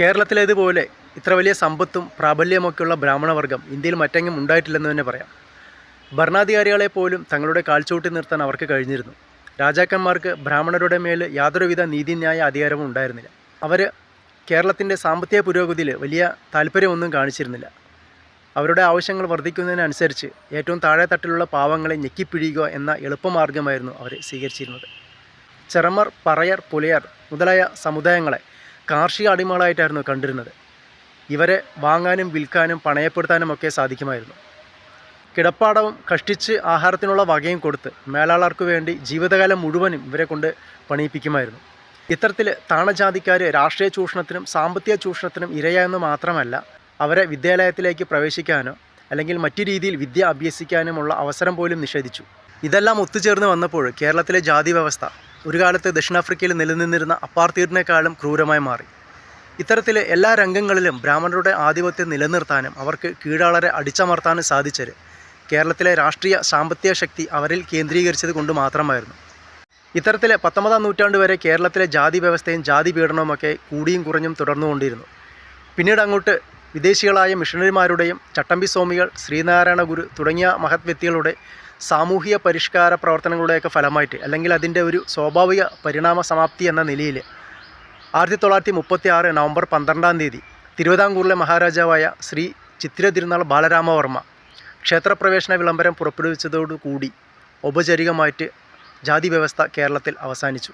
കേരളത്തിലേതുപോലെ ഇത്ര വലിയ സമ്പത്തും പ്രാബല്യമൊക്കെയുള്ള ബ്രാഹ്മണവർഗം ഇന്ത്യയിൽ മറ്റെങ്ങും ഉണ്ടായിട്ടില്ലെന്ന് തന്നെ പറയാം. ഭരണാധികാരികളെ പോലും തങ്ങളുടെ കാൽച്ചൂട്ടി നിർത്താൻ അവർക്ക് കഴിഞ്ഞിരുന്നു. രാജാക്കന്മാർക്ക് ബ്രാഹ്മണരുടെ മേൽ യാതൊരുവിധ നീതിന്യായ അധികാരവും ഉണ്ടായിരുന്നില്ല. അവർ കേരളത്തിന്റെ സാമ്പത്തിക പുരോഗതിയിൽ വലിയ താല്പര്യമൊന്നും കാണിച്ചിരുന്നില്ല. അവരുടെ ആവശ്യങ്ങൾ വർദ്ധിക്കുന്നതിനനുസരിച്ച് ഏറ്റവും താഴെ തട്ടിലുള്ള പാവങ്ങളെ ഞെക്കിപ്പിഴിയുക എന്ന എളുപ്പമാർഗമായിരുന്നു അവർ സ്വീകരിച്ചിരുന്നത്. ചെറമർ പറയർ പുലയർ മുതലായ സമുദായങ്ങളെ കാർഷിക അടിമകളായിട്ടായിരുന്നു കണ്ടിരുന്നത്. ഇവരെ വാങ്ങാനും വിൽക്കാനും പണയപ്പെടുത്താനും ഒക്കെ സാധിക്കുമായിരുന്നു. കിടപ്പാടവും കഷ്ടിച്ച് ആഹാരത്തിനുള്ള വകയും കൊടുത്ത് മേലാളർക്ക് വേണ്ടി ജീവിതകാലം മുഴുവനും ഇവരെ കൊണ്ട് പണിയിപ്പിക്കുമായിരുന്നു. ഇത്തരത്തിൽ താണജാതിക്കാർ രാഷ്ട്രീയ ചൂഷണത്തിനും സാമ്പത്തിക ചൂഷണത്തിനും ഇരയായെന്ന് മാത്രമല്ല അവരെ വിദ്യാലയത്തിലേക്ക് പ്രവേശിക്കാനോ അല്ലെങ്കിൽ മറ്റു രീതിയിൽ വിദ്യ അഭ്യസിക്കാനുമുള്ള അവസരം പോലും നിഷേധിച്ചു. ഇതെല്ലാം ഒത്തുചേർന്ന് വന്നപ്പോൾ കേരളത്തിലെ ജാതി വ്യവസ്ഥ ഒരു കാലത്ത് ദക്ഷിണാഫ്രിക്കയിൽ നിലനിന്നിരുന്ന അപ്പാർത്തീഡിനേക്കാളും ക്രൂരമായി മാറി. ഇത്തരത്തിൽ എല്ലാ രംഗങ്ങളിലും ബ്രാഹ്മണരുടെ ആധിപത്യം നിലനിർത്താനും അവർക്ക് കീഴാളരെ അടിച്ചമർത്താനും സാധിച്ചത് കേരളത്തിലെ രാഷ്ട്രീയ സാമ്പത്തിക ശക്തി അവരിൽ കേന്ദ്രീകരിച്ചത് കൊണ്ട് മാത്രമായിരുന്നു. ഇത്തരത്തിൽ പത്തൊമ്പതാം നൂറ്റാണ്ട് വരെ കേരളത്തിലെ ജാതി വ്യവസ്ഥയും ജാതി പീഡനവുമൊക്കെ കൂടിയും കുറഞ്ഞും തുടർന്നുകൊണ്ടിരുന്നു. പിന്നീട് അങ്ങോട്ട് വിദേശികളായ മിഷണറിമാരുടെയും ചട്ടമ്പി സ്വാമികൾ ശ്രീനാരായണ ഗുരു തുടങ്ങിയ മഹത് വ്യക്തികളുടെ സാമൂഹിക പരിഷ്കാര പ്രവർത്തനങ്ങളുടെയൊക്കെ ഫലമായിട്ട് അല്ലെങ്കിൽ അതിന്റെ ഒരു സ്വാഭാവിക പരിണാമ സമാപ്തി എന്ന നിലയിൽ ആയിരത്തി തൊള്ളായിരത്തി മുപ്പത്തി ആറ് നവംബർ പന്ത്രണ്ടാം തീയതി തിരുവിതാംകൂറിലെ മഹാരാജാവായ ശ്രീ ചിത്തിര തിരുനാൾ ബാലരാമവർമ്മ ക്ഷേത്രപ്രവേശന വിളംബരം പുറപ്പെടുവിച്ചതോടുകൂടി ഔപചാരികമായിട്ട് ജാതി വ്യവസ്ഥ കേരളത്തിൽ അവസാനിച്ചു.